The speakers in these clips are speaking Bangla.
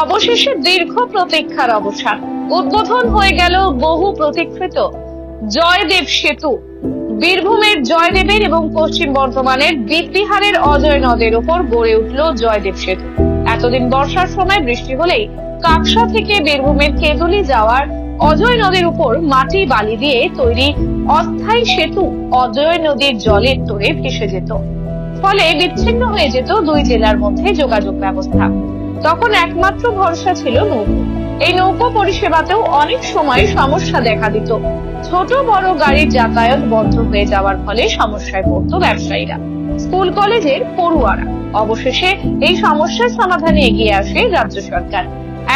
অবশেষে দীর্ঘ প্রতীক্ষার অবসান। উদ্বোধন হয়ে গেল বহু প্রতীক্ষিত। জয়দেব সেতু। বীরভূমের জয়দেবের এবং পশ্চিম বর্ধমানের বিহারের অজয় নদের উপর গড়ে উঠল জয়দেব সেতু। এতদিন বর্ষার সময় বৃষ্টি হলেই কাকসা থেকে বীরভূমের কেদুলি যাওয়ার অজয় নদের উপর মাটি বালি দিয়ে তৈরি অস্থায়ী সেতু অজয় নদীর জলের তোড়ে ভেসে যেত। ফলে বিচ্ছিন্ন হয়ে যেত দুই জেলার মধ্যে যোগাযোগ ব্যবস্থা। তখন একমাত্র ভরসা ছিল নৌকো। এই নৌকো পরিষেবাতেও অনেক সময় সমস্যা দেখা দিত। ছোট বড় গাড়ির যাতায়াত বন্ধ হয়ে যাওয়ার ফলে সমস্যায় পড়তো ব্যবসায়ীরা। স্কুল কলেজের পড়ুয়ারা। অবশেষে এই সমস্যার সমাধানে এগিয়ে আসে রাজ্য সরকার।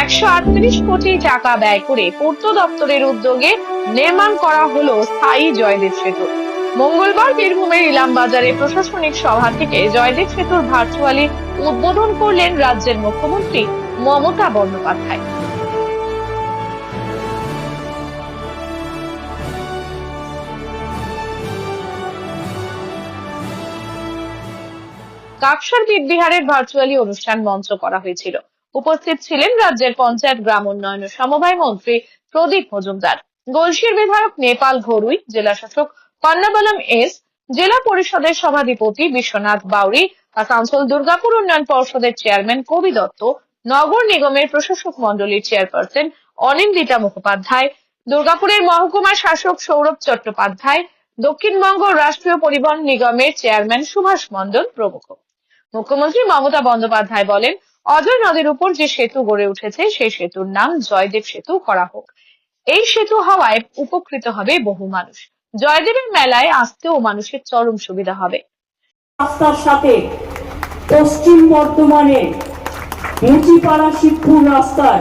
একশো আটত্রিশ কোটি টাকা ব্যয় করে পূর্ত দপ্তরের উদ্যোগে নির্মাণ করা হলো স্থায়ী জয়দেব সেতু। মঙ্গলবার বীরভূমের ইলাম বাজারে প্রশাসনিক সভা থেকে জয়দেব সেতুর ভার্চুয়ালি উদ্বোধন করলেন রাজ্যের মুখ্যমন্ত্রী মমতা বন্দ্যোপাধ্যায়। কাকসার বিহারের ভার্চুয়ালি অনুষ্ঠান মঞ্চ করা হয়েছিল। উপস্থিত ছিলেন রাজ্যের পঞ্চায়েত গ্রাম উন্নয়ন সমবায় মন্ত্রী প্রদীপ মজুমদার। গলসির বিধায়ক নেপাল ঘরুই জেলা শাসক পান্নাবলম এস, জেলা পরিষদের সভাধিপতি বিশ্বনাথ বাউরি আসানসোল দুর্গাপুর উন্নয়ন পর্ষদের চেয়ারম্যান কবি দত্ত, নগর নিগমের প্রশাসক মন্ডলীর চেয়ারপারসন অনিন্দিতা মুখোপাধ্যায়, দুর্গাপুরের মহকুমা শাসক সৌরভ চট্টোপাধ্যায় দক্ষিণবঙ্গ রাষ্ট্রীয় পরিবহন নিগমের চেয়ারম্যান সুভাষ মণ্ডল প্রমুখ। মুখ্যমন্ত্রী মমতা বন্দ্যোপাধ্যায় বলেন, অজয় নদীর উপর যে সেতু গড়ে উঠেছে, সেই সেতুর নাম জয়দেব সেতু করা হোক। এই সেতু হওয়ায় উপকৃত হবে বহু মানুষ। জয়দেবের মেলায় আসতেও মানুষের চরম সুবিধা হবে। রাস্তার সাথে পশ্চিম বর্ধমানে মুচিপাড়া শিবপুর রাস্তার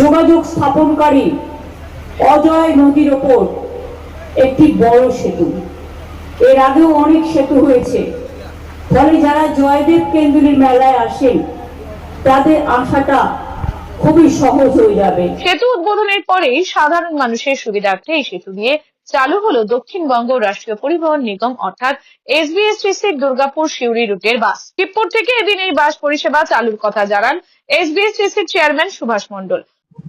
যোগাযোগ স্থাপনকারী অজয় নদীর ওপর একটি বড় সেতু। এর আগেও অনেক সেতু হয়েছে। ফলে যারা জয়দেব কেন্দ্রীর মেলায় আসেন তাদের আশাটা খুবই সহজ হয়ে যাবে। সেতু উদ্বোধনের পরেই সাধারণ মানুষের সুবিধার্থে এই সেতু দিয়ে চালু হলো দক্ষিণবঙ্গ রাষ্ট্রীয় পরিবহন নিগম, অর্থাৎ এসবিএসটিসির দুর্গাপুর সিউড়ি রুটের বাস। শিবপুর থেকে এদিন এই বাস পরিষেবা চালুর কথা জানান এসবিএসটিসির চেয়ারম্যান সুভাষ মন্ডল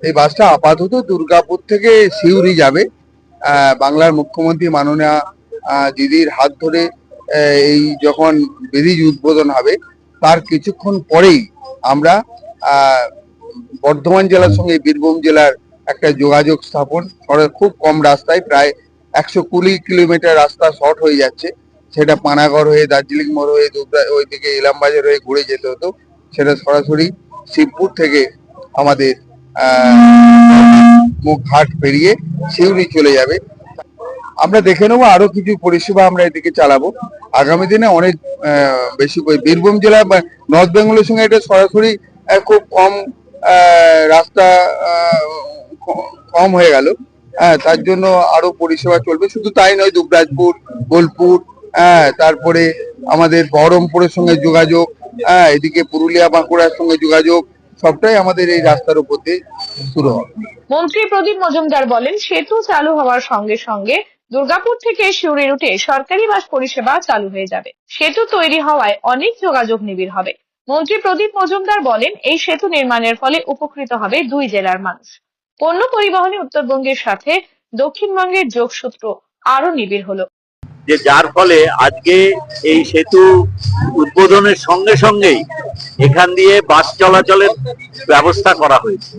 এই বাসটা আপাতত দুর্গাপুর থেকে সিউড়ি যাবে। বাংলার মুখ্যমন্ত্রী মাননীয় দিদির হাত ধরে এই যখন ব্রিজ উদ্বোধন হবে, তার কিছুক্ষণ পরেই আমরা বর্ধমান জেলার সঙ্গে বীরভূম জেলার একটা যোগাযোগ স্থাপন খুব কম রাস্তায় প্রায় একশো কুড়ি কিলোমিটার রাস্তা শর্ট হয়ে যাচ্ছে। সেটা পানাগড় হয়ে, দার্জিলিং মোড় হয়ে ওইদিকে ইলামবাজার হয়ে ঘুরে যেতে হতো। সেটা সরাসরি শিবপুর থেকে আমাদের মুখ ঘাট পেরিয়ে সিউড়ি চলে যাবে। আমরা দেখে নেব আরও কিছু পরিষেবা আমরা এদিকে চালাবো। আগামী দিনে অনেক বেশি বীরভূম জেলা নর্থ বেঙ্গলের সঙ্গে এটা সরাসরি খুব কম রাস্তা কম হয়ে গেল। হ্যাঁ তার জন্য আরও পরিষেবা চলবে। শুধু তাই নয়, দুবরাজপুর, বোলপুর হ্যাঁ তারপরে আমাদের বহরমপুরের সঙ্গে যোগাযোগ হ্যাঁ এদিকে পুরুলিয়া, বাঁকুড়ার সঙ্গে যোগাযোগ, সবটাই আমাদের এই রাস্তার উপর দিয়ে শুরু হবে। মন্ত্রী প্রদীপ মজুমদার বলেন, সেতু চালু হওয়ার সঙ্গে সঙ্গে দুর্গাপুর থেকে সিউড়ি রুটে সরকারি বাস পরিষেবা চালু হয়ে যাবে। সেতু তৈরি হওয়ায় অনেক যোগাযোগ নিবিড় হবে। মন্ত্রী প্রদীপ মজুমদার বলেন, এই সেতু নির্মাণের ফলে উপকৃত হবে দুই জেলার মানুষ। পণ্য পরিবহনে উত্তরবঙ্গের সাথে দক্ষিণবঙ্গের যোগসূত্র আরও নিবিড় হলো। যে যার ফলে আজকে এই সেতু উদ্বোধনের সঙ্গে সঙ্গেই এখান দিয়ে বাস চলাচলের ব্যবস্থা করা হয়েছে।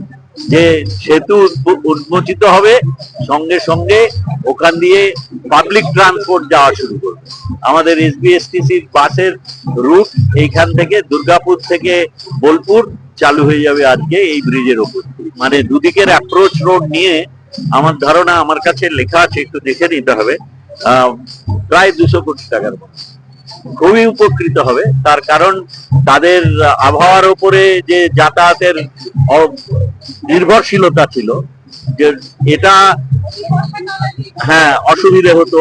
যে সেতু উন্মোচিত হবে, সঙ্গে সঙ্গে ওখান দিয়ে পাবলিক ট্রান্সপোর্ট যাওয়া শুরু করবে। আমাদের এসবিএসটিসির বাসের রুট এইখান থেকে দুর্গাপুর থেকে বোলপুর চালু হয়ে যাবে আজকে এই ব্রিজের ওপর। মানে দুদিকের অ্যাপ্রোচ রোড নিয়ে আমার ধারণা আমার কাছে লেখা আছে, একটু দেখে নিতে হবে। প্রায় দুশো কোটি টাকার মতো। খুবই উপকৃত হবে। তার কারণ তাদের আবহাওয়ার উপরে যে যাতায়াতের নির্ভরশীলতা ছিল, যে এটা হ্যাঁ অসুবিধে হতো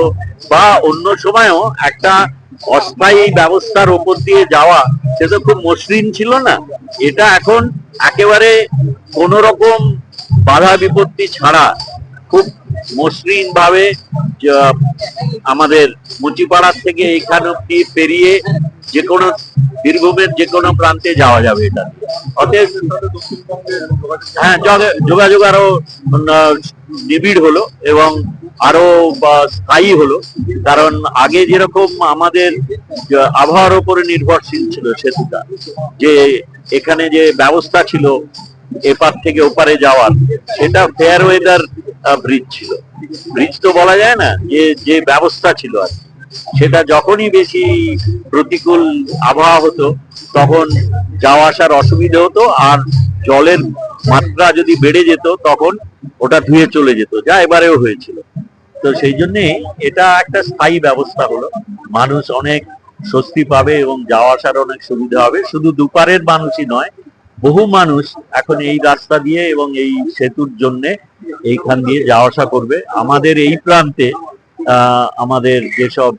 বা অন্য সময়ও একটা অস্থায়ী ব্যবস্থার ওপর দিয়ে যাওয়া সেটা খুব মসৃণ ছিল না। এটা এখন একেবারে কোন রকম বাধা বিপত্তি ছাড়া খুব মসৃণ ভাবে আমাদের মুচিপাড়ার থেকে এইখান অব্দি পেরিয়ে যে কোনো বীরভূমের যে কোনো প্রান্তে যাওয়া যাবে এটা। অতএব হ্যাঁ যোগাযোগ আরও নিবিড় হলো এবং আরও স্থায়ী হলো। কারণ আগে যেরকম আমাদের আবহাওয়ার উপরে নির্ভরশীল ছিল সেতুটা যে এখানে যে ব্যবস্থা ছিল, এপার থেকে ওপারে যাওয়ার, সেটা ফেয়ার ওয়েদার ব্রিজ ছিল। ব্রিজ তো বলা যায় না, যে যে ব্যবস্থা ছিল আর। সেটা যখনই বেশি প্রতিকূল আবহাওয়া হতো, তখন যাওয়া আসার অসুবিধা হতো আর জলের মাত্রা যদি বেড়ে যেত, তখন ওটা ধুয়ে চলে যেত, যা এবারেও হয়েছিল। তো সেই জন্যে এটা একটা স্থায়ী ব্যবস্থা হলো। মানুষ অনেক স্বস্তি পাবে এবং যাওয়া আসার অনেক সুবিধা হবে। শুধু দুপারের মানুষই নয় বহু মানুষ এখন এই রাস্তা দিয়ে এবং এই সেতুর জন্য এইখান দিয়ে যাওয়া আসা করবে। আমাদের এই প্রান্তে আমাদের যেসব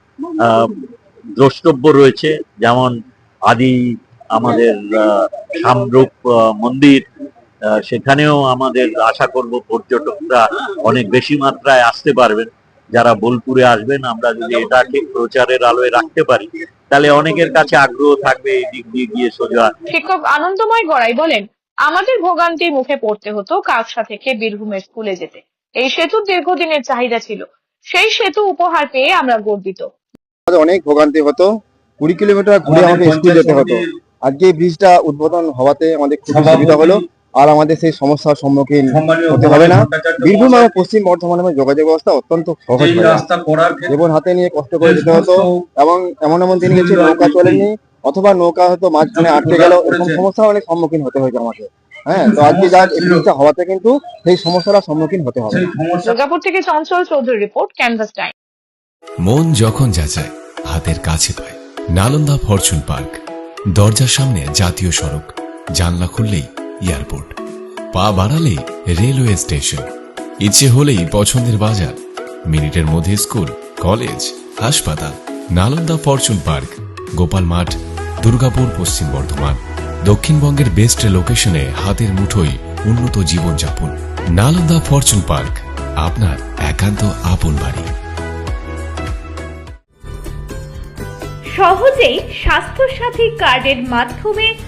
দ্রষ্টব্য রয়েছে, যেমন আদি আমাদের সামরূপ মন্দির সেখানেও আমাদের আশা করব পর্যটকরা অনেক বেশি মাত্রায় আসতে পারবেন। যারা বোলপুরে আসবেন আমরা যদি এটাকে প্রচারের আলোয় রাখতে পারি তাহলে অনেকের কাছে আগ্রহ থাকবে এই দিক দিয়ে গিয়ে সোজা। শিক্ষক আনন্দময় গড়াই বলেন আমাদের ভোগান্তি মুখে পড়তে হতো কাকসা থেকে বীরভূমের স্কুলে যেতে। এই সেতুর দীর্ঘদিনের চাহিদা ছিল। সেই সেতু উপহার পেয়ে আমরা গর্বিত। অনেক ভোগান্তি হতো। কুড়ি কিলোমিটার ঘুরে আমাকে স্কুল যেতে হতো। আজকে ব্রিজটা উদ্বোধন হওয়াতে আমাদের খুব সুবিধা হলো। আর আমাদের সেই সমস্যার সম্মুখীন হতে হবে না। বীরভূম এবং পশ্চিম বর্ধমানের যোগাযোগ ব্যবস্থা অত্যন্ত সহজ জীবন হাতে নিয়ে কষ্ট করে যেতে হতো এবং এমন এমন দিন গেছে নৌকা চলেনি অথবা নৌকা হয়তো মাঝখানে আটকে গেল এরকম সমস্যার অনেক সম্মুখীন হতে হয়েছে আমাকে। হ্যাঁ তো আজকে যা এই ব্রিজটা হওয়াতে কিন্তু সেই সমস্যার সম্মুখীন হতে হবে। দুর্গাপুর থেকে Chanchal Chowdhury report canvas time. মন যখন যাচায় হাতের কাছে পায়। Nalanda fortune park. দরজার সামনে জাতীয় সড়ক। জানলা খুললেই এয়ারপোর্ট। পা বাড়ালেই রেলওয়ে স্টেশন। ইচ্ছে হলেই পছন্দের বাজার। মিনিটের মধ্যে স্কুল, কলেজ, হাসপাতাল, নালন্দা ফরচুন পার্ক, গোপাল মাঠ, দুর্গাপুর পশ্চিম বর্ধমান, দক্ষিণবঙ্গের বেস্ট লোকেশনে হাতের মুঠোয় উন্নত জীবনযাপন। নালন্দা ফরচুন পার্ক, আপনার একান্ত আপন বাড়ি। সহজেই স্বাস্থ্যসাথী কার্ডের মাধ্যমে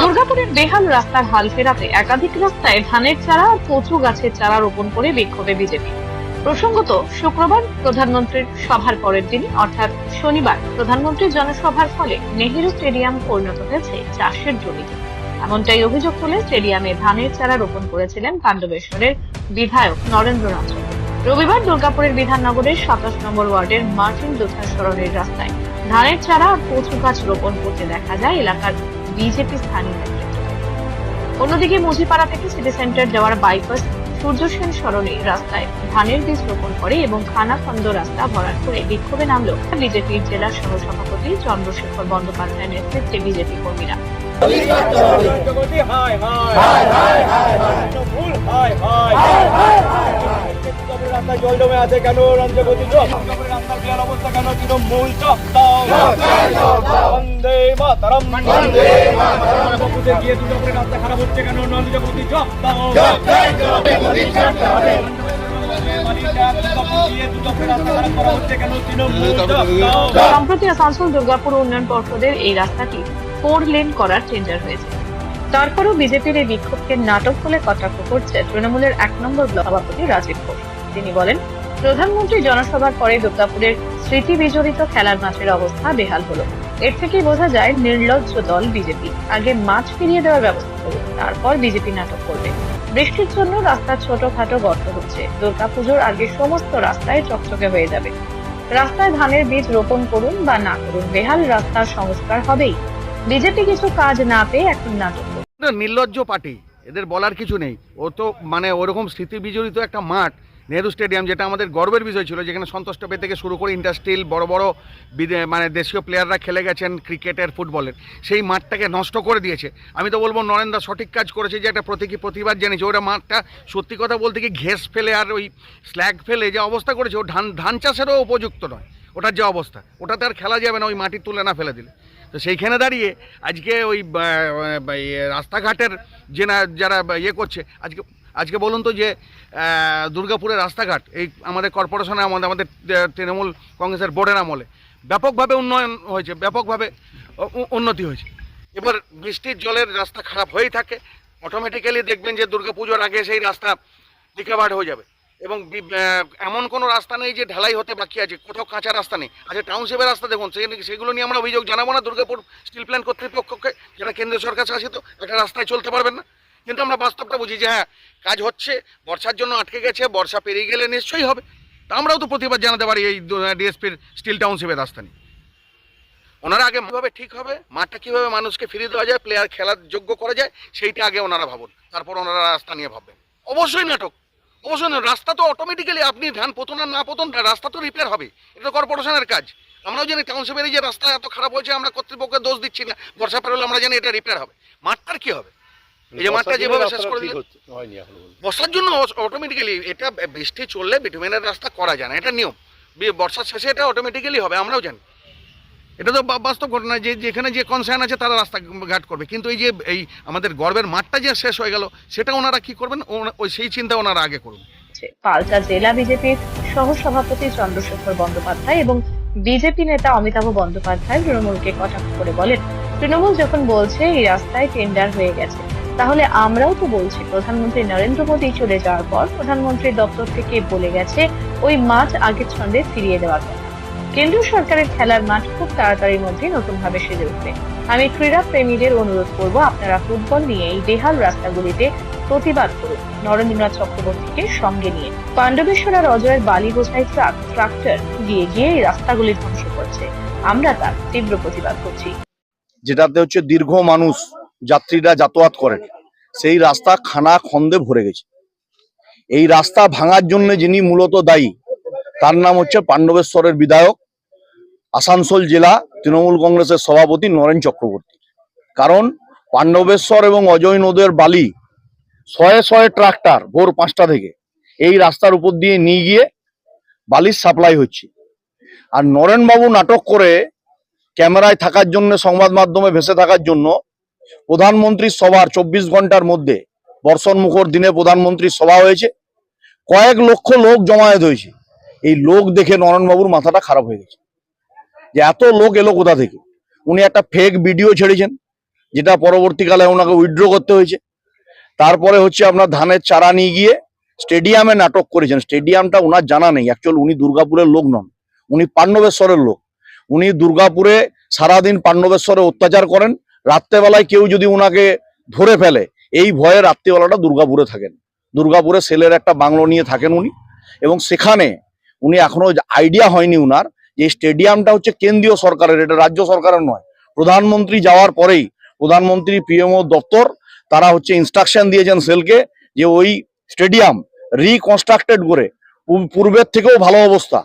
দুর্গাপুরের বেহাল রাস্তার হাল ফেরাতে একাধিক রাস্তায় ধানের চারা ও কচু গাছের চারা রোপণ করে বিক্ষোভে বিজেপি প্রসঙ্গত, শুক্রবার প্রধানমন্ত্রীর সভার পরের দিন, অর্থাৎ শনিবার, প্রধানমন্ত্রীর জনসভার ফলে নেহেরু স্টেডিয়াম পরিণত হয়েছে চাষের জমিতে এমনটাই অভিযোগ তুলে স্টেডিয়ামে ধানের চারা রোপণ করেছিলেন পাণ্ডবেশ্বরের বিধায়ক নরেন্দ্রনাথ চন্দ্র। রবিবার দুর্গাপুরের বিধাননগরের সাতাশ নম্বর ওয়ার্ডের মার্টিন লুথার সরণের রাস্তায় ধানের চারা আর কচু গাছ রোপণ করতে দেখা যায় এলাকার বিজেপি স্থানীয় অন্যদিকে মুজিপাড়া থেকে সিটি সেন্টার যাওয়ার বাইপাস সূর্য সেন সরণে রাস্তায় ধানের বীজ রোপণ করে এবং খানাখন্দ রাস্তা ভরাট করে বিক্ষোভে নামল বিজেপির জেলা সহ সভাপতি চন্দ্রশেখর বন্দ্যোপাধ্যায়ের নেতৃত্বে বিজেপি কর্মীরা হায় হায় হায় হায় রাস্তায় জল জমে আছে কেন রাজ্যগতি রাস্তার বিয়ার অবস্থা কেন তৃণমূল চপ দাও বন্দে মাতারাম। বন্দে মাতারাম। বাবুতে গিয়ে দুর্গাপুরের রাস্তা খারাপ হচ্ছে কেন? নন্দজগতি চপ দাও সম্প্রতি আসানসোল দুর্গাপুর উন্নয়ন পর্ষদের এই রাস্তাটি ফোর লেন করার টেন্ডার হয়েছে। তারপরও বিজেপির এই বিক্ষোভকে নাটক বলে কটাক্ষ করছে তৃণমূলের এক নম্বর ব্লক সভাপতি রাজীব ঘোষ। তিনি বলেন, প্রধানমন্ত্রী জনসভার পরে দুর্গাপুরের স্মৃতি বিজড়িত খেলার মাঠের অবস্থা বেহাল হলো। এর থেকেই বোঝা যায়, নির্লজ্জ দল বিজেপি। আগে মাছ ফিরিয়ে দেওয়ার ব্যবস্থা করুন তারপর বিজেপি নাটক করবে। বৃষ্টির জন্য রাস্তা ছোটখাটো গর্ত হচ্ছে। দুর্গাপুজোর আগে সমস্ত রাস্তায় চকচকে হয়ে যাবে। রাস্তায় ধানের বীজ রোপণ করুন বা না করুন, বেহাল রাস্তার সংস্কার হবেই। বিজেপি কিছু কাজ না পেয়ে এখন নাটক। নির্লজ্জ পার্টি। এদের বলার কিছু নেই। ও তো মানে ওরকম স্মৃতি বিজড়িত একটা মাঠ, নেহরু স্টেডিয়াম, যেটা আমাদের গর্বের বিষয় ছিল, যেখানে সন্তোষ ট্রফি থেকে শুরু করে ইন্ডাস্ট্রিয়াল বড় বড় মানে দেশীয় প্লেয়াররা খেলে গেছেন ক্রিকেটের, ফুটবলের। সেই মাঠটাকে নষ্ট করে দিয়েছে। আমি তো বলব, নরেন্দ্র সঠিক কাজ করেছে যে একটা প্রতীকী প্রতিবাদ জানিয়েছে। ওটা মাঠটা সত্যি কথা বলতে কি ঘেস ফেলে আর ওই স্ল্যাগ ফেলে যে অবস্থা করেছে, ও ধান ধান চাষেরও উপযুক্ত নয়। ওটার যে অবস্থা। ওটাতে আর খেলা যাবে না, ওই মাটি তুলে না ফেলে দিলে। তো সেইখানে দাঁড়িয়ে আজকে ওই রাস্তাঘাটের যে না যারা ইয়ে করছে, আজকে আজকে বলুন তো যে দুর্গাপুরের রাস্তাঘাট, এই আমাদের কর্পোরেশনে আমাদের আমাদের তৃণমূল কংগ্রেসের বোর্ডের আমলে ব্যাপকভাবে উন্নয়ন হয়েছে, ব্যাপকভাবে উন্নতি হয়েছে। এবার বৃষ্টির জলের রাস্তা খারাপ হয়েই থাকে অটোমেটিক্যালি দেখবেন যে দুর্গাপুজোর আগে সেই রাস্তা রিকভার্ড হয়ে যাবে। এবং এমন কোনো রাস্তা নেই যে ঢালাই হতে বাকি আছে, কোথাও কাঁচা রাস্তা নেই। আচ্ছা টাউনশিপের রাস্তা দেখুন সেগুলো নিয়ে আমরা অভিযোগ জানাব না, দুর্গাপুর স্টিল প্ল্যান্ট কর্তৃপক্ষকে যারা কেন্দ্রীয় সরকার শাসিত, একটা রাস্তায় চলতে পারবেন না। কিন্তু আমরা বাস্তবটা বুঝি যে হ্যাঁ কাজ হচ্ছে, বর্ষার জন্য আটকে গেছে, বর্ষা পেরিয়ে গেলে নিশ্চয়ই হবে। তা আমরাও তো প্রতিবাদ জানাতে পারি এই ডিএসপির স্টিল টাউনশিপের রাস্তা নিয়ে। ওনারা আগে কীভাবে ঠিক হবে, মাঠটা কীভাবে মানুষকে ফিরিয়ে দেওয়া যায় প্লেয়ার খেলার যোগ্য করা যায়, সেইটা আগে ওনারা ভাবুন। তারপর ওনারা রাস্তা নিয়ে ভাববেন। অবশ্যই নাটক। অবশ্যই না রাস্তা তো অটোমেটিক্যালি আপনি ধান পোতন আর না পোতন রাস্তা তো রিপেয়ার হবে। এটা তো কর্পোরেশনের কাজ। আমরাও জানি টাউনশিপের যে রাস্তা এত খারাপ হয়েছে আমরা কর্তৃপক্ষের দোষ দিচ্ছি না। বর্ষা পেরোলে আমরা জানি এটা রিপেয়ার হবে। মাঠটার কি হবে? এই যে মাঠটা যেভাবে শেষ করে দিলেন বর্ষার জন্য অটোমেটিক্যালি এটা বৃষ্টি চললে বিটুমিনের রাস্তা করা যায় না এটা নিয়ম। বর্ষার শেষে এটা অটোমেটিক্যালি হবে আমরাও জানি। এটা তো বাস্তব ঘটনা যে যেখানে যে কনসার্ন আছে তারা রাস্তা ঘাট করবে। কিন্তু এই যে এই আমাদের গর্বের মাঠটা যে শেষ হয়ে গেল, সেটা ওনারা কি করবেন? ওই সেই চিন্তা ওনারা আগে করুন। পাল্টা জেলা বিজেপির সহ সভাপতি চন্দ্রশেখর বন্দ্যোপাধ্যায় এবং বিজেপি নেতা অমিতাভ বন্দ্যোপাধ্যায় তৃণমূলকে কটাক্ষ করে বলেন, তৃণমূল যখন বলছে এই রাস্তায় টেন্ডার হয়ে গেছে, তাহলে আমরাও তো বলছি, প্রধানমন্ত্রী নরেন্দ্র মোদী চলে যাওয়ার পর প্রধানমন্ত্রীর দপ্তর থেকে বলে গেছে, ওই মাছ আগের ছন্দে ফিরিয়ে দেওয়ার কথা কেন্দ্রীয় সরকারের খেলার মাঠ খুব তাড়াতাড়ির মধ্যে নতুন ভাবে সেজে উঠবে। আমি ক্রীড়া প্রেমীদের অনুরোধ করব, আপনারা ফুটবল নিয়ে এই বেহাল রাস্তাগুলিতে প্রতিবাদ করুন। নরেন্দ্রনাথ চক্রবর্তীকে সঙ্গে নিয়ে। পাণ্ডবেশ্বর আর অজয়ের বালি বোঝাই ট্রাক, ট্রাক্টর গিয়ে গিয়ে এই রাস্তাগুলি ধ্বংস করছে। আমরা তার তীব্র প্রতিবাদ করছি। যেটাতে হচ্ছে দীর্ঘ মানুষ, যাত্রীরা যাতায়াত করেন সেই রাস্তা খানা খন্দে ভরে গেছে। এই রাস্তা ভাঙার জন্য যিনি মূলত দায়ী, তার নাম হচ্ছে পাণ্ডবেশ্বরের বিধায়ক আসানসোল জেলা তৃণমূল কংগ্রেসের সভাপতি নরেন চক্রবর্তী। কারণ পাণ্ডবেশ্বর এবং অজয় নদের বালি শয়ে শয়ে ট্রাক্টর ভোর পাঁচটা থেকে এই রাস্তার উপর দিয়ে নিয়ে গিয়ে বালির সাপ্লাই হচ্ছে। আর নরেনবাবু নাটক করে ক্যামেরায় থাকার জন্য, সংবাদ মাধ্যমে ভেসে থাকার জন্য প্রধানমন্ত্রীর সভার চব্বিশ ঘণ্টার মধ্যে বর্ষণ মুখর দিনে প্রধানমন্ত্রীর সভা হয়েছে। কয়েক লক্ষ লোক জমায়েত হয়েছে। এই লোক দেখে নরেনবাবুর মাথাটা খারাপ হয়ে গেছে। যে এত লোক এলো কোথা থেকে? উনি একটা ফেক ভিডিও ছেড়েছেন, যেটা পরবর্তীকালে ওনাকে উইথড্র করতে হয়েছে। তারপরে হচ্ছে আপনার ধানের চারা নিয়ে গিয়ে স্টেডিয়ামে নাটক করেছেন। স্টেডিয়ামটা ওনার জানা নেই। অ্যাকচুয়াল উনি দুর্গাপুরের লোক নন। উনি পাণ্ডবেশ্বরের লোক। উনি দুর্গাপুরে সারাদিন পাণ্ডবেশ্বরে অত্যাচার করেন। রাত্রেবেলায় কেউ যদি উনাকে ধরে ফেলে, এই ভয়ে রাত্রিবেলাটা দুর্গাপুরে থাকেন। দুর্গাপুরে সেলের একটা বাংলো নিয়ে থাকেন উনি। এবং সেখানে উনি এখনও আইডিয়া হয়নি উনার। যে স্টেডিয়ামটা হচ্ছে কেন্দ্রীয় সরকারের, এটা রাজ্য সরকারের নয়। প্রধানমন্ত্রী যাওয়ার পরেই প্রধানমন্ত্রী পিএমও দপ্তর, তারা হচ্ছে ইনস্ট্রাকশন দিয়েছেন সেলকে যে ওই স্টেডিয়াম রিকনস্ট্রাক্টেড করে পূর্বের থেকেও ভালো অবস্থা।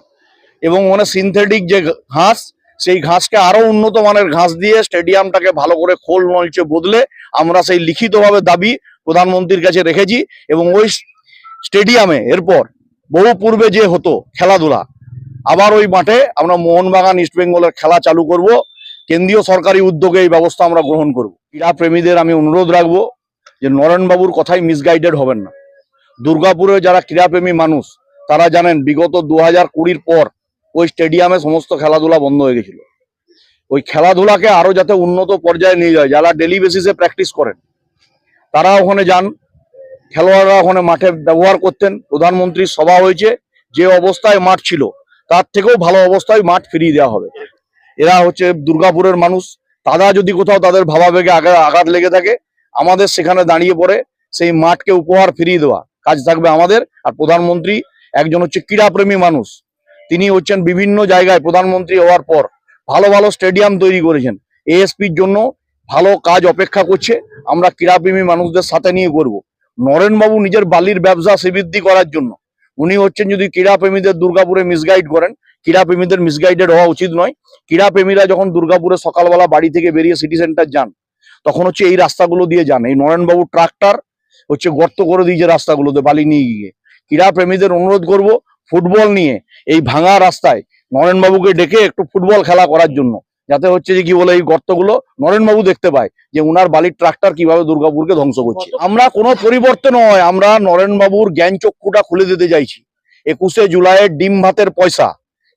এবং মানে সিনথেটিক যে ঘাস, সেই ঘাসকে আরও উন্নত মানের ঘাস দিয়ে স্টেডিয়ামটাকে ভালো করে খোল মঞ্চে বদলে আমরা সেই লিখিতভাবে দাবি প্রধানমন্ত্রীর কাছে রেখেছি। এবং ওই স্টেডিয়ামে এরপর বহু পূর্বে যে হতো খেলাধুলা আবার ওই মাঠে আমরা মোহনবাগান, ইস্ট বেঙ্গলের খেলা চালু করব। কেন্দ্রীয় সরকারি উদ্যোগে এই ব্যবস্থা আমরা গ্রহণ করব। ক্রীড়া প্রেমীদের আমি অনুরোধ রাখব যে নরেনবাবুর কথাই মিসগাইডেড হবেন না। দুর্গাপুরে যারা ক্রীড়াপ্রেমী মানুষ, তারা জানেন বিগত দু হাজার কুড়ির পর ওই স্টেডিয়ামে সমস্ত খেলাধুলা বন্ধ হয়ে গেছিল। ওই খেলাধুলাকে আরও যাতে উন্নত পর্যায়ে নিয়ে যায়, যারা ডেলি বেসিসে প্র্যাকটিস করেন, তারা ওখানে যান। খেলোয়াড়রা ওখানে মাঠে ব্যবহার করতেন। প্রধানমন্ত্রীর সভা হয়েছে। যে অবস্থায় মাঠ ছিল তার থেকেও ভালো অবস্থায় মাঠ ফিরিয়ে দেওয়া হবে। এরা হচ্ছে দুর্গাপুরের মানুষ। তারা যদি কোথাও তাদের ভাবাবেগে আগা- আঘাত লেগে থাকে, আমাদের সেখানে দাঁড়িয়ে পড়ে, সেই মাঠকে উপহার ফিরিয়ে দেওয়া। কাজ থাকবে আমাদের আর প্রধানমন্ত্রী একজন হচ্ছে ক্রীড়াপ্রেমী মানুষ। তিনি হচ্ছেন বিভিন্ন জায়গায় প্রধানমন্ত্রী হওয়ার পর ভালো ভালো স্টেডিয়াম তৈরি করেছেন। এএসপির জন্য ভালো কাজ অপেক্ষা করছে। আমরা ক্রীড়াপ্রেমী মানুষদের সাথে নিয়ে করব। নরেনবাবু নিজের বালির ব্যবসা শ্রীবৃদ্ধি করার জন্য উনি হচ্ছেন যদি ক্রীড়াপ্রেমীদের দুর্গাপুরে মিসগাইড করেন, ক্রীড়াপ্রেমীদের মিসগাইডেড হওয়া উচিত নয়। ক্রীড়াপ্রেমীরা যখন দুর্গাপুরে সকালবেলা বাড়ি থেকে বেরিয়ে সিটি সেন্টার যান, তখন হচ্ছে এই রাস্তাগুলো দিয়ে যান। এই নরেনবাবু ট্রাক্টর হচ্ছে গর্ত করে দিয়েছে রাস্তাগুলোতে বালি নিয়ে গিয়ে। ক্রীড়াপ্রেমীদের অনুরোধ করব ফুটবল নিয়ে এই ভাঙা রাস্তায় নরেনবাবুকে ডেকে একটু ফুটবল খেলা করার জন্য। যাতে হচ্ছে যে কি বলে এই গর্তগুলো নরেনবাবু দেখতে পায় যে উনার বালির ট্রাক্টর কীভাবে দুর্গাপুরকে ধ্বংস করছে। আমরা কোনো পরিবর্তন নয় আমরা নরেনবাবুর জ্ঞান চক্ষুটা খুলে দিতে চাইছি। একুশে জুলাইয়ের ডিম ভাতের পয়সা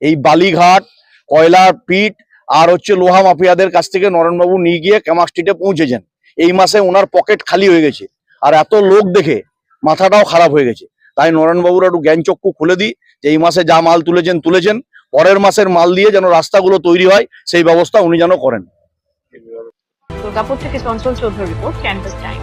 এই বালিঘাট কয়লার পিট আর হচ্ছে লোহা মাফিয়াদের কাছ থেকে নরেনবাবু নিয়ে গিয়ে ক্যামাক স্ট্রিটে পৌঁছেছেন। এই মাসে ওনার পকেট খালি হয়ে গেছে আর এত লোক দেখে মাথাটাও খারাপ হয়ে গেছে। তাই নরেনবাবুর একটু জ্ঞান চক্ষু খুলে দিই যে এই মাসে যা মাল তুলেছেন তুলেছেন। পরের মাসের মাল দিয়ে যেন রাস্তাগুলো তৈরি হয় সেই ব্যবস্থা উনি যেন করেন। দুর্গাপুর থেকে Chanchal Chowdhury report campus time